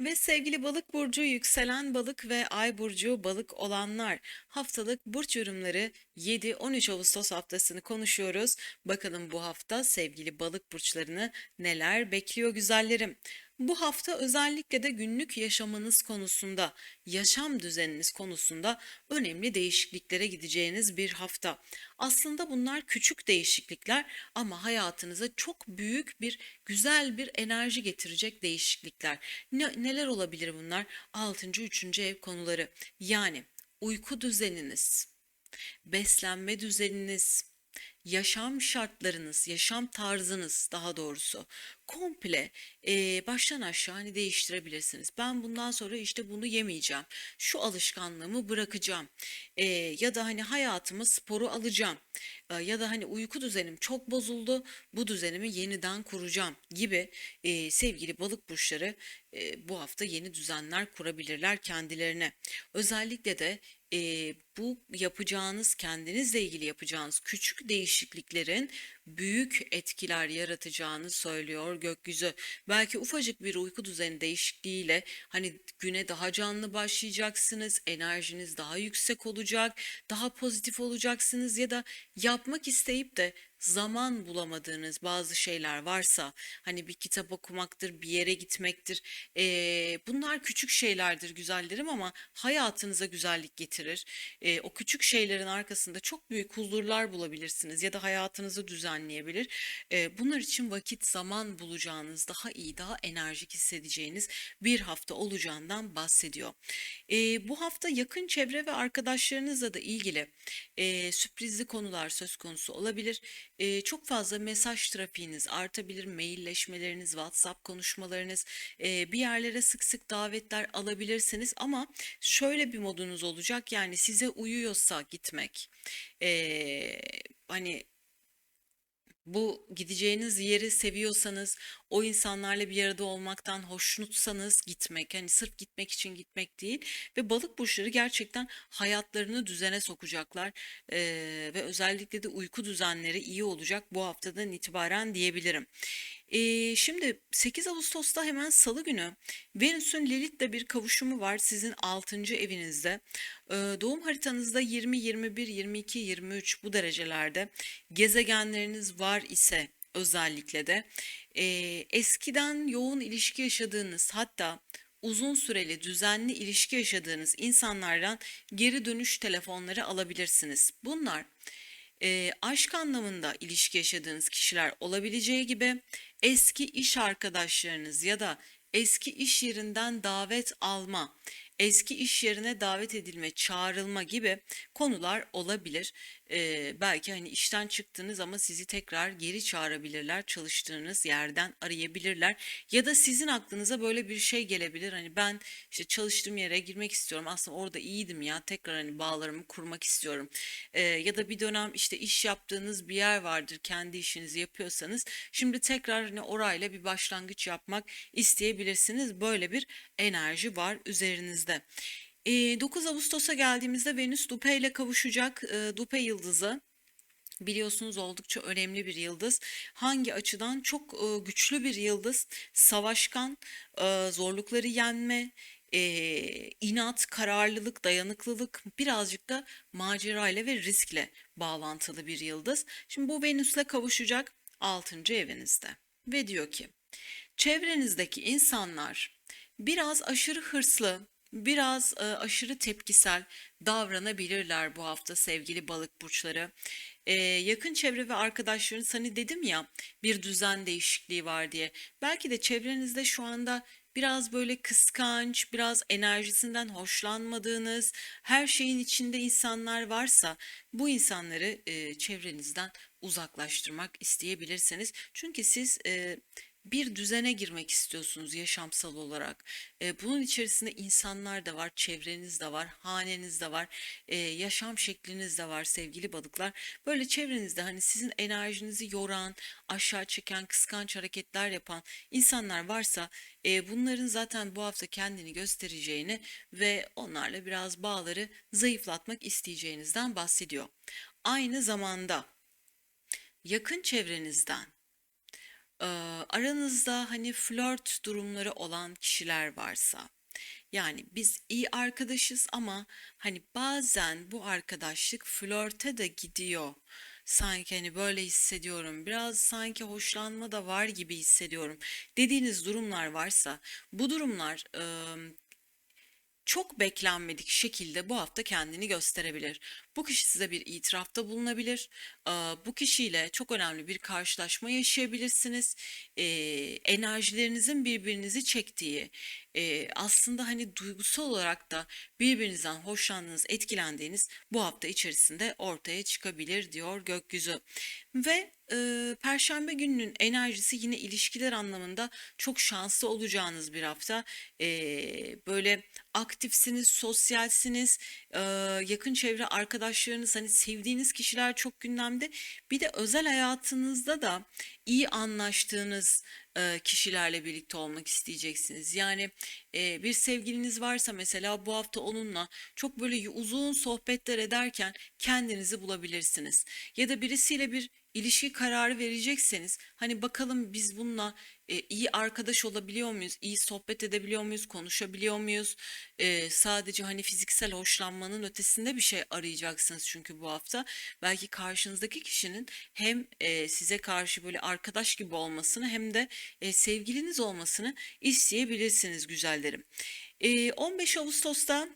Ve sevgili balık burcu, yükselen balık ve ay burcu balık olanlar haftalık burç yorumları 7-13 Ağustos haftasını konuşuyoruz. Bakalım bu hafta sevgili balık burçlarını neler bekliyor güzellerim. Bu hafta özellikle de günlük yaşamınız konusunda, yaşam düzeniniz konusunda önemli değişikliklere gideceğiniz bir hafta. Aslında bunlar küçük değişiklikler ama hayatınıza çok büyük bir güzel bir enerji getirecek değişiklikler. Ne, neler olabilir bunlar? 6. 3. ev konuları. Yani uyku düzeniniz, beslenme düzeniniz, yaşam şartlarınız, yaşam tarzınız daha doğrusu komple e, baştan aşağı hani değiştirebilirsiniz. Ben bundan sonra işte bunu yemeyeceğim. Şu alışkanlığımı bırakacağım. E, ya da hani hayatıma sporu alacağım. E, ya da hani uyku düzenim çok bozuldu. Bu düzenimi yeniden kuracağım gibi e, sevgili balık burçları e, bu hafta yeni düzenler kurabilirler kendilerine. Özellikle de e, bu yapacağınız kendinizle ilgili yapacağınız küçük değişikliklerin büyük etkiler yaratacağını söylüyor gökyüzü. Belki ufacık bir uyku düzeni değişikliğiyle hani güne daha canlı başlayacaksınız, enerjiniz daha yüksek olacak, daha pozitif olacaksınız ya da yapmak isteyip de zaman bulamadığınız bazı şeyler varsa hani bir kitap okumaktır, bir yere gitmektir. eee, bunlar küçük şeylerdir güzellerim ama hayatınıza güzellik getirir. Eee, o küçük şeylerin arkasında çok büyük huzurlar bulabilirsiniz ya da hayatınızı düzenleyebilir. Eee, bunlar için vakit, zaman bulacağınız, daha iyi, daha enerjik hissedeceğiniz bir hafta olacağından bahsediyor. Eee, bu hafta yakın çevre ve arkadaşlarınızla da ilgili eee, sürprizli konular söz konusu olabilir. Eee, çok fazla mesaj trafiğiniz artabilir, mailleşmeleriniz, WhatsApp konuşmalarınız, eee, bir yerlere sık sık davetler alabilirsiniz ama şöyle bir modunuz olacak yani size uyuyorsa gitmek, eee, hani bu gideceğiniz yeri seviyorsanız, o insanlarla bir arada olmaktan hoşnutsanız gitmek, hani sırf gitmek için gitmek değil ve balık burçları gerçekten hayatlarını düzene sokacaklar eee, ve özellikle de uyku düzenleri iyi olacak bu haftadan itibaren diyebilirim. Eee, şimdi 8 Ağustos'ta hemen Salı günü Venüs'ün Lilith'le bir kavuşumu var sizin 6. evinizde. Eee, doğum haritanızda 20, 21, 22, 23 bu derecelerde gezegenleriniz var ise özellikle de eee, eskiden yoğun ilişki yaşadığınız hatta uzun süreli düzenli ilişki yaşadığınız insanlardan geri dönüş telefonları alabilirsiniz. Bunlar eee, aşk anlamında ilişki yaşadığınız kişiler olabileceği gibi eski iş arkadaşlarınız ya da eski iş yerinden davet alma, eski iş yerine davet edilme, çağrılma gibi konular olabilir. Eee, belki hani işten çıktınız ama sizi tekrar geri çağırabilirler, çalıştığınız yerden arayabilirler ya da sizin aklınıza böyle bir şey gelebilir. Hani ben işte çalıştığım yere girmek istiyorum. Aslında orada iyiydim ya. Tekrar hani bağlarımı kurmak istiyorum. Eee, ya da bir dönem işte iş yaptığınız bir yer vardır. Kendi işinizi yapıyorsanız şimdi tekrar hani orayla bir başlangıç yapmak isteyebilirsiniz. Böyle bir enerji var üzerinizde. Eee, 9 Ağustos'a geldiğimizde Venüs Dupe ile kavuşacak. Dupe yıldızı biliyorsunuz oldukça önemli bir yıldız. Hangi açıdan? Çok güçlü bir yıldız. Savaşkan, zorlukları yenme, inat, kararlılık, dayanıklılık, birazcık da macerayla ve riskle bağlantılı bir yıldız. Şimdi bu Venüs'le kavuşacak 6. evinizde. Ve diyor ki, çevrenizdeki insanlar biraz aşırı hırslı, biraz e, aşırı tepkisel davranabilirler bu hafta sevgili balık burçları. E, yakın çevre ve arkadaşlarınız hani dedim ya bir düzen değişikliği var diye. Belki de çevrenizde şu anda biraz böyle kıskanç, biraz enerjisinden hoşlanmadığınız, her şeyin içinde insanlar varsa bu insanları e, çevrenizden uzaklaştırmak isteyebilirsiniz. Çünkü siz e, bir düzene girmek istiyorsunuz yaşamsal olarak. E, bunun içerisinde insanlar da var, çevreniz de var, haneniz de var, e, yaşam şekliniz de var sevgili balıklar. Böyle çevrenizde hani sizin enerjinizi yoran, aşağı çeken, kıskanç hareketler yapan insanlar varsa e, bunların zaten bu hafta kendini göstereceğini ve onlarla biraz bağları zayıflatmak isteyeceğinizden bahsediyor. Aynı zamanda yakın çevrenizden aranızda hani flört durumları olan kişiler varsa, yani biz iyi arkadaşız ama hani bazen bu arkadaşlık flörte de gidiyor. Sanki hani böyle hissediyorum. Biraz sanki hoşlanma da var gibi hissediyorum. Dediğiniz durumlar varsa bu durumlar çok beklenmedik şekilde bu hafta kendini gösterebilir. Bu kişi size bir itirafta bulunabilir. Bu kişiyle çok önemli bir karşılaşma yaşayabilirsiniz. Enerjilerinizin birbirinizi çektiği, aslında hani duygusal olarak da birbirinizden hoşlandığınız, etkilendiğiniz bu hafta içerisinde ortaya çıkabilir diyor gökyüzü. Ve e, Perşembe gününün enerjisi yine ilişkiler anlamında çok şanslı olacağınız bir hafta. E, böyle aktifsiniz, sosyalsiniz, e, yakın çevre arkadaşlarınız, hani sevdiğiniz kişiler çok gündemde. Bir de özel hayatınızda da iyi anlaştığınız e, kişilerle birlikte olmak isteyeceksiniz. Yani e, bir sevgiliniz varsa mesela bu hafta onunla çok böyle uzun sohbetler ederken kendinizi bulabilirsiniz. Ya da birisiyle bir ilişki kararı verecekseniz hani bakalım biz bununla e, iyi arkadaş olabiliyor muyuz? iyi sohbet edebiliyor muyuz? Konuşabiliyor muyuz? E, sadece hani fiziksel hoşlanmanın ötesinde bir şey arayacaksınız çünkü bu hafta. Belki karşınızdaki kişinin hem e, size karşı böyle arkadaş gibi olmasını hem de e, sevgiliniz olmasını isteyebilirsiniz güzellerim. E, 15 Ağustos'ta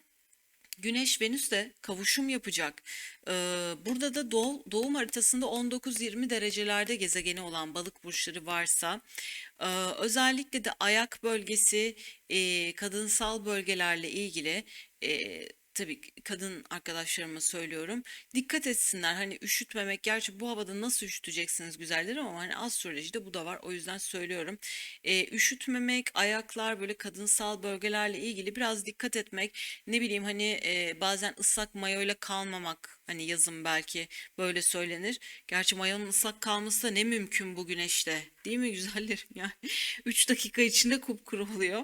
Güneş Venüs de kavuşum yapacak. Ee, burada da doğ- doğum haritasında 19-20 derecelerde gezegeni olan balık burçları varsa e, özellikle de ayak bölgesi, e, kadınsal bölgelerle ilgili e, tabii kadın arkadaşlarıma söylüyorum. Dikkat etsinler hani üşütmemek. Gerçi bu havada nasıl üşüteceksiniz güzellerim ama hani astrolojide bu da var. O yüzden söylüyorum. E, üşütmemek, ayaklar böyle kadınsal bölgelerle ilgili biraz dikkat etmek. Ne bileyim hani e, bazen ıslak mayoyla kalmamak. Hani yazın belki böyle söylenir. Gerçi mayonun ıslak kalması da ne mümkün bu güneşte. Değil mi güzellerim yani? 3 dakika içinde kupkuru oluyor.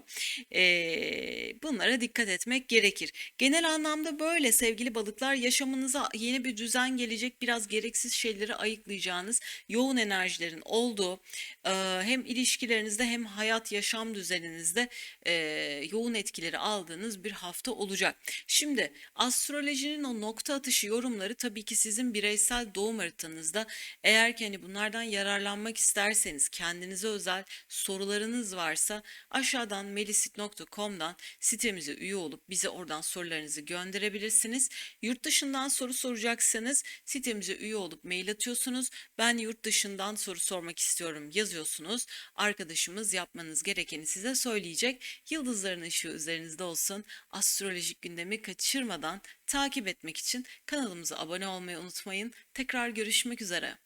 E, bunlara dikkat etmek gerekir. Genel anlamda böyle sevgili balıklar yaşamınıza yeni bir düzen gelecek. Biraz gereksiz şeyleri ayıklayacağınız yoğun enerjilerin olduğu e, hem ilişkilerinizde hem hayat yaşam düzeninizde e, yoğun etkileri aldığınız bir hafta olacak. Şimdi astrolojinin o nokta atışı yorumları tabii ki sizin bireysel doğum haritanızda eğer ki hani bunlardan yararlanmak isterseniz kendinize özel sorularınız varsa aşağıdan melisit.com'dan sitemize üye olup bize oradan sorularınızı gönderebilirsiniz. Yurt dışından soru soracaksanız sitemize üye olup mail atıyorsunuz. Ben yurt dışından soru sormak istiyorum yazıyorsunuz. Arkadaşımız yapmanız gerekeni size söyleyecek. Yıldızların ışığı üzerinizde olsun. Astrolojik gündemi kaçırmadan takip etmek için kanalımıza abone olmayı unutmayın. Tekrar görüşmek üzere.